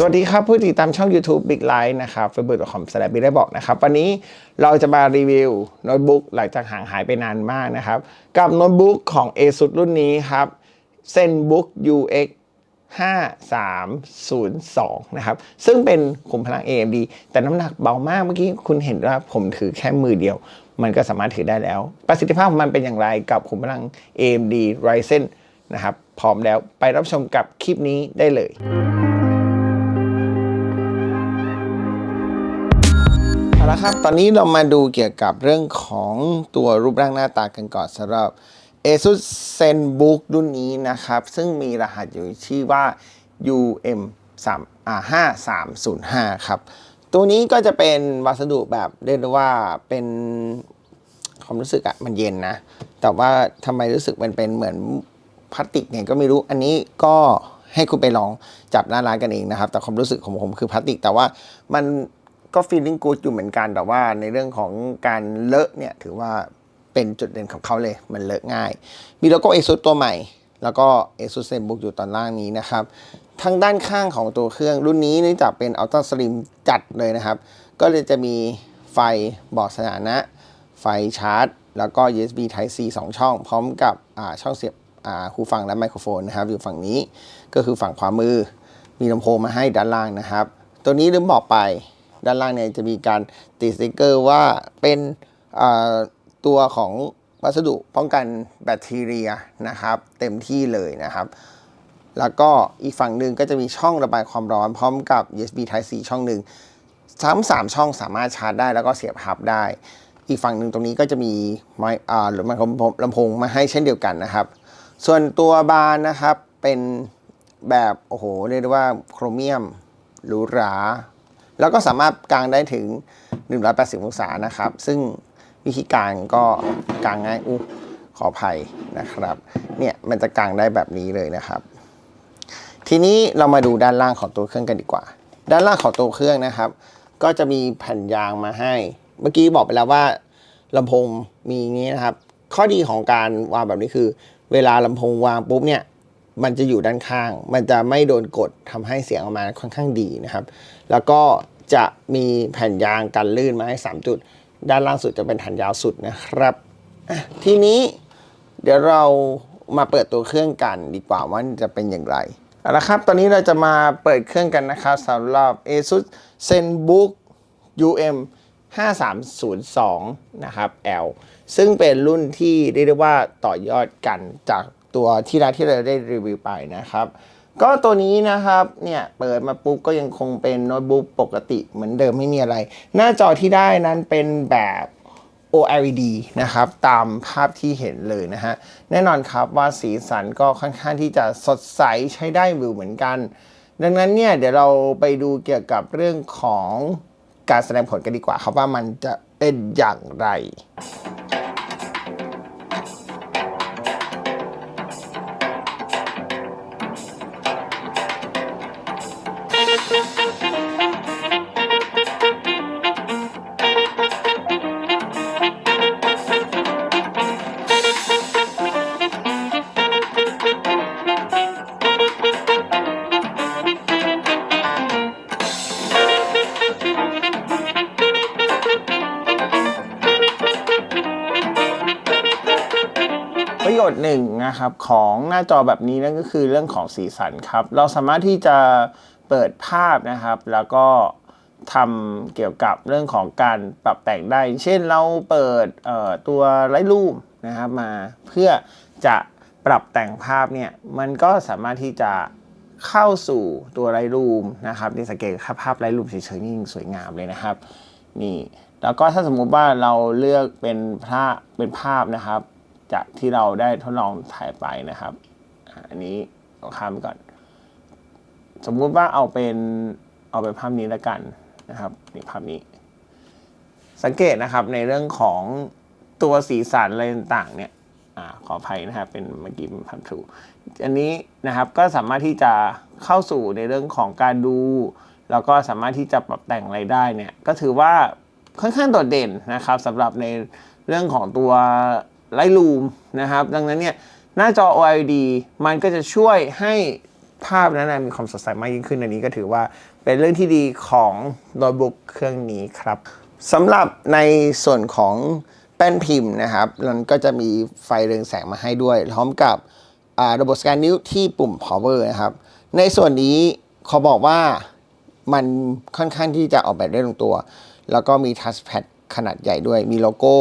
สวัสดีครับ ผู้ติดตามช่อง YouTube Big Line นะครับ f a b r i c c o m s l a s h ได้บอกนะครับ วันนี้เราจะมารีวิวโน้ตบุ๊กหลังจากห่างหายไปนานมากนะครับ กับโน้ตบุ๊กของ ASUS รุ่นนี้ครับ ZenBook UX 5302 นะครับ ซึ่งเป็นขุมพลัง AMD แต่น้ำหนักเบามากเมื่อกี้คุณเห็นว่าผมถือแค่มือเดียว มันก็สามารถถือได้แล้ว ประสิทธิภาพของมันเป็นอย่างไรกับขุมพลัง AMD Ryzen นะครับ พร้อมแล้วไปรับชมกับคลิปนี้ได้เลย ละครับ ตอนนี้เรามาดูเกี่ยวกับเรื่องของตัวรูปร่างหน้าตากันก่อนสำหรับ ASUS ZenBook รุ่นนี้นะครับ ซึ่งมีรหัสอยู่ชื่อว่า UM3A5305 ครับ ตัวนี้ก็จะเป็นวัสดุแบบเรียกได้ว่าเป็นความรู้สึกอะมันเย็นนะ แต่ว่าทำไมรู้สึกมันเป็นเหมือนพลาสติกเนี่ยก็ไม่รู้ อันนี้ก็ให้คุณไปลองจับหน้าร้านกันเองนะครับ แต่ความรู้สึกของผมคือพลาสติก แต่ว่ามัน ก็ฟีลลิ่งกูดอยู่เหมือนกันแต่ว่าในเรื่องของการเลอะเนี่ยถือว่าเป็นจุดเด่นของเขาเลยมันเลอะง่าย มีโลโก้ ASUS ตัวใหม่ แล้วก็ ASUS ZenBook อยู่ตอนล่างนี้นะครับทางด้านข้างของตัวเครื่องรุ่นนี้เนื่องจากเป็น Ultra Slim จัดเลยนะครับ ก็เลยจะมีไฟบอกสถานะ ไฟชาร์จ แล้วก็ USB Type C 2 ช่อง พร้อมกับช่องเสียบหูฟังและไมโครโฟนนะครับ อยู่ฝั่งนี้ก็คือฝั่งขวามือ มีลำโพงมาให้ด้านล่างนะครับ ตัวนี้ลืมบอกไป ด้านล่างเนี่ยจะมีการติดสติกเกอร์ว่าเป็นตัวของวัสดุป้องกันแบคทีเรียนะครับ เต็มที่เลยนะครับ แล้วก็อีกฝั่งหนึ่งก็จะมีช่องระบายความร้อนพร้อมกับ USB Type C ช่องหนึ่งทั้งสามช่องสามารถชาร์จได้แล้วก็เสียบฮับได้ อีกฝั่งหนึ่งตรงนี้ก็จะมีไมหรือไมโครลำโพงมาให้เช่นเดียวกันนะครับ ส่วนตัวบานนะครับเป็นแบบ โอ้โห เรียกได้ว่าโครเมียมหรูหรา แล้วก็สามารถกางได้ถึง 180 องศานะครับ ซึ่งวิธีการก็กางง่ายอุ๊ขออภัยนะครับ เนี่ยมันจะกางได้แบบนี้เลยนะครับ ทีนี้เรามาดูด้านล่างของตัวเครื่องกันดีกว่า ด้านล่างของตัวเครื่องนะครับ ก็จะมีแผ่นยางมาให้ เมื่อกี้บอกไปแล้วว่าลำโพงมีนี้นะครับ ข้อดีของการวางแบบนี้คือ เวลาลำโพงวางปุ๊บเนี่ย มันจะอยู่ด้านข้าง มันจะไม่โดนกดทำให้เสียงออกมาค่อนข้างดีนะครับ แล้วก็จะมีแผ่นยางกันลื่นมาให้ 3 จุด ด้านล่างสุดจะเป็นแผ่นยาวสุดนะครับ ทีนี้เดี๋ยวเรามาเปิดตัวเครื่องกันดีกว่าว่าจะเป็นอย่างไรเอาละครับตอนนี้เราจะมาเปิดเครื่องกันนะครับสำหรับ ASUS ZenBook UM 5302 นะครับ L ซึ่งเป็นรุ่นที่เรียกได้ว่าต่อยอดกันจาก ตัวที่เราที่เราได้รีวิวไปนะครับ ก็ตัวนี้นะครับเนี่ยเปิดมาปุ๊บก็ยังคงเป็นโน้ตบุ๊กปกติเหมือนเดิมไม่มีอะไร หน้าจอที่ได้นั้นเป็นแบบ OLED นะครับ ตามภาพที่เห็นเลยนะฮะ แน่นอนครับว่าสีสันก็ค่อนข้างที่จะสดใสใช้ได้วิวเหมือนกัน ดังนั้นเนี่ย เดี๋ยวเราไปดูเกี่ยวกับเรื่องของการแสดงผลกันดีกว่าครับว่ามันจะเป็นอย่างไร นะครับของหน้าจอแบบนี้นั่นก็คือเรื่องของสีสันครับ เราสามารถที่จะเปิดภาพนะครับ แล้วก็ทำเกี่ยวกับเรื่องของการปรับแต่งได้ เช่นเราเปิดตัวไลท์รูมนะครับมาเพื่อจะปรับแต่งภาพเนี่ยมันก็สามารถที่จะเข้าสู่ตัวไลท์รูมนะครับนี่สังเกตภาพไลท์รูมเฉยๆนี่สวยงามเลยนะครับนี่แล้วก็ถ้าสมมุติว่าเราเลือกเป็นภาพเป็นภาพนะครับ จากที่เราได้ทดลองถ่ายไปนะครับ อันนี้เอาข้ามไปก่อน สมมุติว่าเอาเป็นเอาเป็นภาพนี้แล้วกันนะครับนี่ภาพนี้ สังเกตนะครับในเรื่องของตัวสีสันอะไรต่างเนี่ยอขออภัยนะครับเป็นเมื่อกี้เป็นภาพถูอันนี้นะครับก็สามารถที่จะเข้าสู่ในเรื่องของการดู แล้วก็สามารถที่จะปรับแต่งอะไรได้เนี่ยก็ถือว่าค่อนข้างโดดเด่นนะครับสำหรับในเรื่องของตัว ไลท์รูมนะครับ ดังนั้นเนี่ยหน้าจอ OLED มันก็จะช่วยให้ภาพนั้นนะมีความสดใสมากยิ่งขึ้นอันนี้ก็ถือว่าเป็นเรื่องที่ดีของโน้ตบุ๊กเครื่องนี้ครับสำหรับในส่วนของแป้นพิมพ์นะครับมันก็จะมีไฟเรืองแสงมาให้ด้วย พร้อมกับระบบสแกนนิ้วที่ปุ่ม power นะครับ ในส่วนนี้เขาบอกว่ามันค่อนข้างที่จะออกแบบได้ลงตัว แล้วก็มีทัชแพดขนาดใหญ่ด้วย มีโลโก้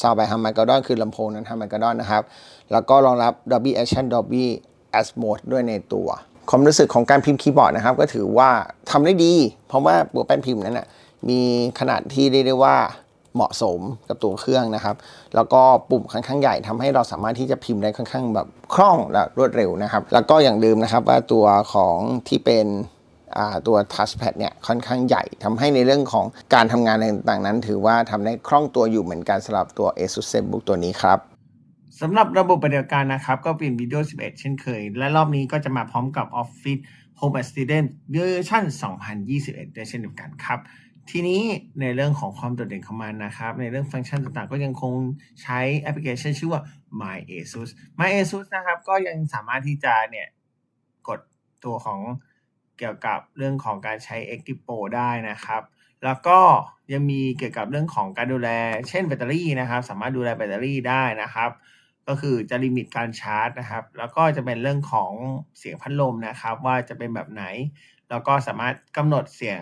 Sound by Harman-Kardon คือลำโพงนั้น Harman-Kardon นะครับ แล้วก็รองรับ Dolby Action Dolby Atmos ด้วยในตัว ความรู้สึกของการพิมพ์คีย์บอร์ดนะครับ ก็ถือว่าทำได้ดี เพราะว่าตัวแป้นพิมพ์นั้นนะมีขนาดที่เรียกได้ว่าเหมาะสมกับตัวเครื่องนะครับ แล้วก็ปุ่มค่อนข้างใหญ่ทำให้เราสามารถที่จะพิมพ์ได้ค่อนข้างแบบคล่องและรวดเร็วนะครับ แล้วก็อย่างลืมนะครับว่าตัวของที่เป็น ตัว touchpad เนี่ยค่อนข้างใหญ่ทำให้ในเรื่องของการทำงานต่างๆนั้น ถือว่าทำได้คล่องตัวอยู่เหมือนกันสำหรับตัว ASUS ZenBook ตัวนี้ครับสำหรับระบบปฏิบัติการนะครับ ก็เป็น Windows 11 เช่นเคย และรอบนี้ก็จะมาพร้อมกับ Office Home Assistant เวอร์ชัน2021ด้วยเช่นเดียวกันครับ ทีนี้ในเรื่องของความโดดเด่นของมันนะครับ ในเรื่องฟังก์ชันต่างๆ ก็ยังคงใช้แอปพลิเคชันชื่อว่า My ASUS My ASUS นะครับ ก็ยังสามารถที่จะเนี่ยกดตัวของ เกี่ยวกับเรื่องของการใช้ Active Pro ได้นะครับ แล้วก็ยังมีเกี่ยวกับเรื่องของการดูแล เช่นแบตเตอรี่นะครับ สามารถดูแลแบตเตอรี่ได้นะครับ ก็คือจะลิมิตการชาร์จนะครับ แล้วก็จะเป็นเรื่องของเสียงพัดลมนะครับ ว่าจะเป็นแบบไหน แล้วก็สามารถกำหนดเสียง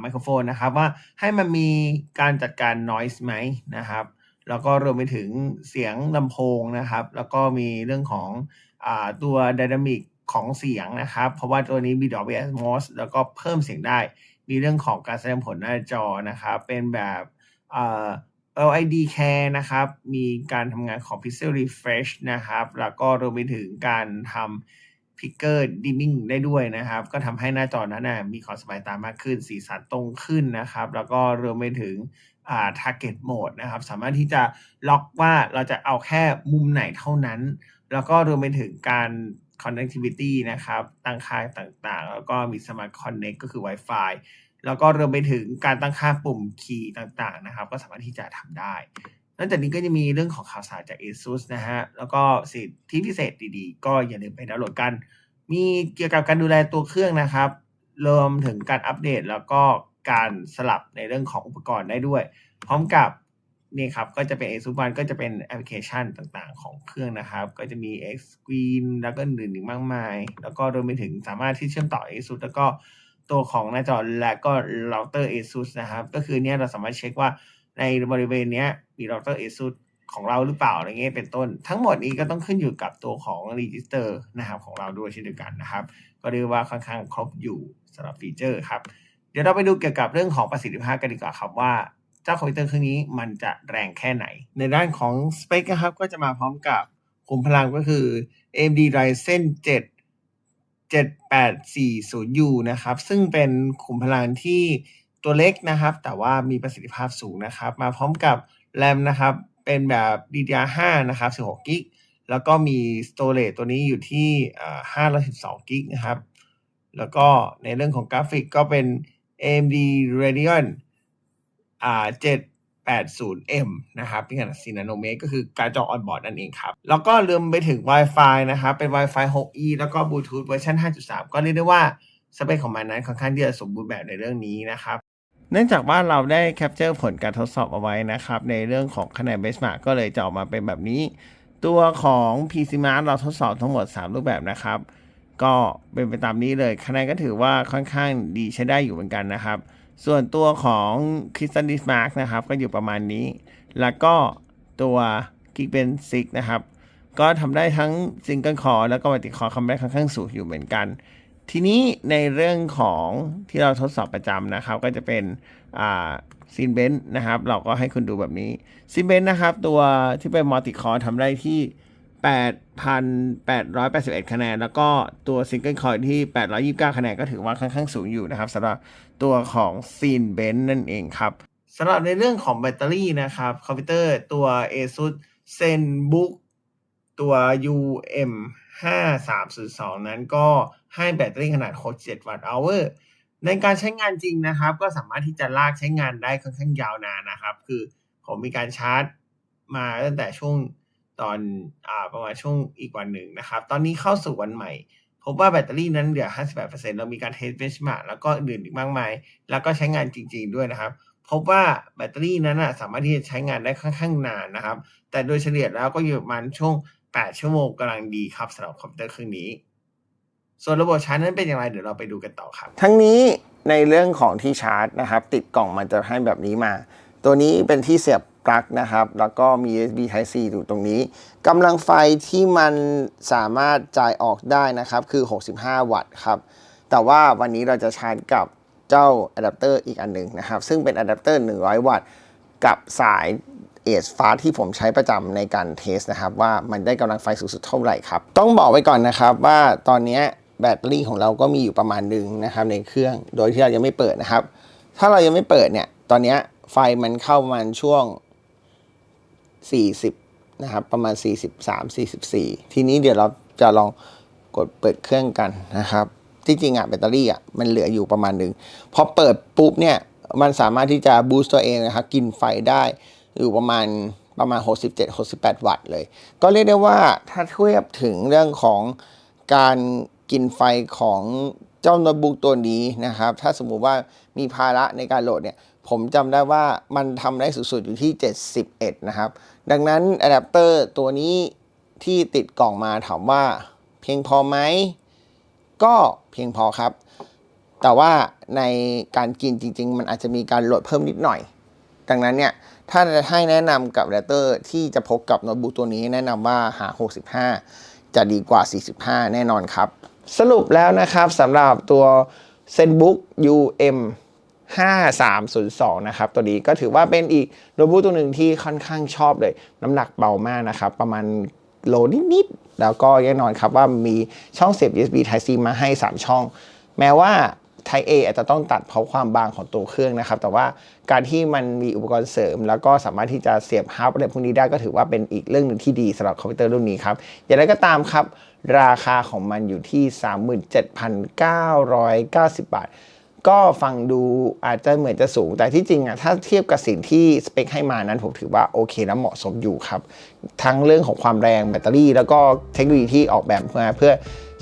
ไมโครโฟนนะครับ ว่าให้มันมีการจัดการ noise ไหมนะครับแล้วก็รวมไปถึงเสียงลำโพงนะครับ แล้วก็มีเรื่องของอตัว dynamic ของเสียงนะครับ เพราะว่าตัวนี้มี Dolby Atmos แล้วก็เพิ่มเสียงได้ มีเรื่องของการแสดงผลหน้าจอนะครับ เป็นแบบอ่า LID Care นะครับ มีการทำงานของ Pixel Refresh นะครับ แล้วก็รวมไปถึงการทำ Picker Dimming ได้ด้วยนะครับ ก็ทำให้หน้าจอนั้นนะมีความสบายตามากขึ้น สีสันตรงขึ้นนะครับ แล้วก็รวมไปถึงอ่า Target Mode นะครับ สามารถที่จะล็อกว่าเราจะเอาแค่มุมไหนเท่านั้น แล้วก็รวมไปถึงการ connectivity นะครับตั้งค่าต่างๆ แล้วก็มี Smart Connect ก็คือ Wi-Fi แล้วก็รวมไปถึงการตั้งค่าปุ่มคีย์ต่างๆนะครับ ก็สามารถที่จะทำได้นอกจากนี้ก็จะมีเรื่องของข่าวสารจาก ASUS นะฮะ แล้วก็สิทธิพิเศษดีๆ ก็อย่าลืมไปดาวน์โหลดกัน มีเกี่ยวกับการดูแลตัวเครื่องนะครับรวมถึงการอัปเดตแล้วก็การสลับในเรื่องของอุปกรณ์ได้ด้วย พร้อมกับ นี่ครับก็จะเป็น ASUS One ก็จะเป็นแอปพลิเคชันต่างๆ ของเครื่องนะครับ ก็จะมี X Screen แล้วก็อื่นๆอีกมากมาย แล้วก็รวมไปถึงสามารถที่เชื่อมต่อ ASUS แล้วก็ตัวของหน้าจอและก็เราเตอร์ ASUS นะครับ ก็คือเนี่ยเราสามารถเช็คว่าในบริเวณเนี้ยมีเราเตอร์ ASUS ของเราหรือเปล่าอะไรเงี้ยเป็นต้น ทั้งหมดนี้ก็ต้องขึ้นอยู่กับตัวของ Register นะครับของเราด้วยเช่นเดียวกันนะครับ ก็เรียกว่าค่อนข้างครบอยู่สำหรับฟีเจอร์ครับเดี๋ยวเราไปดูเกี่ยวกับเรื่องของประสิทธิภาพกันดีกว่าครับว่า เจ้าคอมพิวเตอร์เครื่องนี้มันจะแรงแค่ไหน ในด้านของสเปคนะครับก็จะมาพร้อมกับขุมพลังก็คือ AMD Ryzen 7 7840U นะครับ ซึ่งเป็นขุมพลังที่ตัวเล็กนะครับ แต่ว่ามีประสิทธิภาพสูงนะครับ มาพร้อมกับแรมนะครับ เป็นแบบ DDR5 นะครับ16กิกแล้วก็มี storage ตัวนี้อยู่ที่อ่า512กิกนะครับ แล้วก็ในเรื่องของกราฟิกก็เป็น AMD Radeon อ่า 780M นะครับเป็นขนาด4นาโนเมตรก็คือการจอออนบอร์ดนั่นเองครับ แล้วก็ลืมไปถึง Wi-Fi นะครับเป็น Wi-Fi 6E แล้วก็ Bluetooth เวอร์ชัน5.3 ก็เรียกได้ว่าสเปคของมันนั้นค่อนข้างที่จะสมบูรณ์แบบในเรื่องนี้นะครับ เนื่องจากว่าเราได้แคปเจอร์ผลการทดสอบเอาไว้นะครับ ในเรื่องของคะแนนเบสมาร์กก็เลยจะออกมาเป็นแบบนี้ ตัวของ PC Mark เราทดสอบทั้งหมด 3 รูปแบบนะครับ ก็เป็นไปตามนี้เลยคะแนนก็ถือว่าค่อนข้างดีใช้ได้อยู่เหมือนกันนะครับ ส่วนตัวของ Crystal d i s m a r k นะครับก็อยู่ประมาณนี้ แล้วก็ตัว Geekbench 6นะครับ ก็ทำได้ทั้ง Single Core แล้วก็ Multi Core ทำได้ค่อนข้างสูงอยู่เหมือนกัน ทีนี้ในเรื่องของที่เราทดสอบประจำนะครับ ก็จะเป็นอ่าซีนเบนนะครับ เราก็ให้คุณดูแบบนี้ซีนเบนนะครับ ตัวที่เป็นมัลติคอร์ทำได้ที่ 8,881 คะแนน แล้วก็ตัวซิงเกิลคอร์ที่ 829 คะแนนก็ถือว่าค่อนข้างสูงอยู่นะครับสำหรับตัวของซีนเบนนั่นเองครับสำหรับในเรื่องของแบตเตอรี่นะครับคอมพิวเตอร์ตัว ASUS ZenBook ตัว UM 5302 นั้นก็ให้แบตเตอรี่ขนาด 67 วัตต์อเวอร์ในการใช้งานจริงนะครับ ก็สามารถที่จะลากใช้งานได้ค่อนข้างยาวนานนะครับ คือผมมีการชาร์จมาตั้งแต่ช่วง ตอนอ่าประมาณช่วงอีกวันหนึ่งนะครับ ตอนนี้เข้าสู่วันใหม่ พบว่าแบตเตอรี่นั้นเหลือ 58%เรามีการเทสเบนชมาแล้วก็อื่นอีกมากมาย แล้วก็ใช้งานจริง ๆด้วยนะครับ พบว่าแบตเตอรี่นั้นนะสามารถที่จะใช้งานได้ค่อนข้างนานนะครับ แต่โดยเฉลี่ยแล้วก็อยู่ประมาณช่วง 8 ชั่วโมงกำลังดีครับสำหรับคอมพิวเตอร์เครื่องนี้ ส่วนระบบชาร์จนั้นเป็นอย่างไรเดี๋ยวเราไปดูกันต่อครับ ทั้งนี้ในเรื่องของที่ชาร์จนะครับ ติดกล่องมันจะให้แบบนี้มา ตัวนี้เป็นที่เสียบ ปลั๊กนะครับ แล้วก็มี USB Type C อยู่ตรงนี้กำลังไฟที่มันสามารถจ่ายออกได้นะครับ คือ 65 วัตต์ครับ แต่ว่าวันนี้เราจะชาร์จกับเจ้าอะแดปเตอร์อีกอันหนึ่งนะครับ ซึ่งเป็นอะแดปเตอร์ 100 วัตต์ กับสายเอสฟ้าที่ผมใช้ประจำในการเทสนะครับว่ามันได้กำลังไฟสูงสุดเท่าไหร่ครับ ต้องบอกไว้ก่อนนะครับว่าตอนนี้แบตเตอรี่ของเราก็มีอยู่ประมาณหนึ่งนะครับในเครื่องโดยที่เรายังไม่เปิดนะครับ ถ้าเรายังไม่เปิดเนี่ยตอนนี้ไฟมันเข้ามาช่วง 40 นะครับ ประมาณ 43 44 ทีนี้เดี๋ยวเราจะลองกดเปิดเครื่องกันนะครับจริงๆอะแบตเตอรี่อะมันเหลืออยู่ประมาณหนึ่งพอเปิดปุ๊บเนี่ย มันสามารถที่จะบูสต์ตัวเองนะครับ กินไฟได้อยู่ประมาณประมาณ 67-68 วัตต์เลย ก็เรียกได้ว่าถ้าเทียบถึงเรื่องของการกินไฟของเจ้าโน้ตบุ๊กตัวนี้นะครับ ถ้าสมมุติว่ามีภาระในการโหลดเนี่ย ผมจำได้ว่ามันทำได้สูงสุดอยู่ที่ 71 นะครับ ดังนั้นอะแดปเตอร์ตัวนี้ที่ติดกล่องมาถามว่าเพียงพอไหม ก็เพียงพอครับ แต่ว่าในการกินจริง ๆ มันอาจจะมีการโหลดเพิ่มนิดหน่อย ดังนั้นเนี่ย ถ้าจะให้แนะนำกับอะแดปเตอร์ที่จะพกกับโน้ตบุ๊กตัวนี้แนะนำว่าหา 65 จะดีกว่า 45 แน่นอนครับ สรุปแล้วนะครับสำหรับตัว ZenBook UM 5302 นะครับ ตัวนี้ก็ถือว่าเป็นอีกโนบุตัวหนึ่งที่ค่อนข้างชอบเลย น้ำหนักเบามากนะครับ ประมาณโลนิดๆ แล้วก็แน่นอนครับว่ามีช่องเสียบ USB Type C มาให้ 3 ช่อง แม้ว่า Type A อาจจะต้องตัดเพราะความบางของตัวเครื่องนะครับ แต่ว่าการที่มันมีอุปกรณ์เสริม แล้วก็สามารถที่จะเสียบฮับอะไรพวกนี้ได้ก็ถือว่าเป็นอีกเรื่องหนึ่งที่ดีสำหรับคอมพิวเตอร์รุ่นนี้ครับ อย่างไรก็ตามครับ ราคาของมันอยู่ที่ 37,990 บาท ก็ฟังดูอาจจะเหมือนจะสูง แต่ที่จริงอะถ้าเทียบกับสิ่งที่สเปคให้มานั้นผมถือว่าโอเคและเหมาะสมอยู่ครับ ทั้งเรื่องของความแรงแบตเตอรี่ แล้วก็เทคโนโลยีที่ออกแบบมาเพื่อ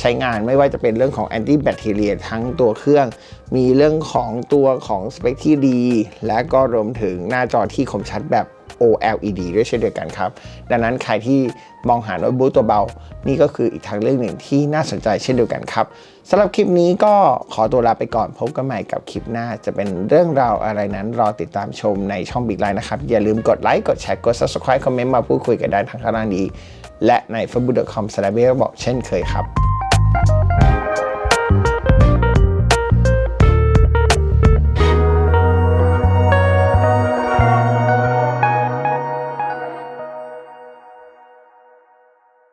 ใช้งานไม่ว่าจะเป็นเรื่องของแอนตี้แบคทีเรียทั้งตัวเครื่อง มีเรื่องของตัวของสเปคที่ดี และก็รวมถึงหน้าจอที่คมชัดแบบ OLED ด้วยเช่นเดียวกันครับ ดังนั้นใครที่มองหาโน้ตบุ๊กตัวเบา นี่ก็คืออีกทางเลือกหนึ่งที่น่าสนใจเช่นเดียวกันครับสำหรับคลิปนี้ก็ขอตัวลาไปก่อนพบกันใหม่กับคลิปหน้า จะเป็นเรื่องราวอะไรนั้นรอติดตามชมในช่อง Big Line นะครับ อย่าลืมกดไลค์กดแชร์กด Subscribe คอมเมนต์มาพูดคุยกันได้ทางข้างล่างนี้ และใน facebook.com บอกเช่นเคยครับ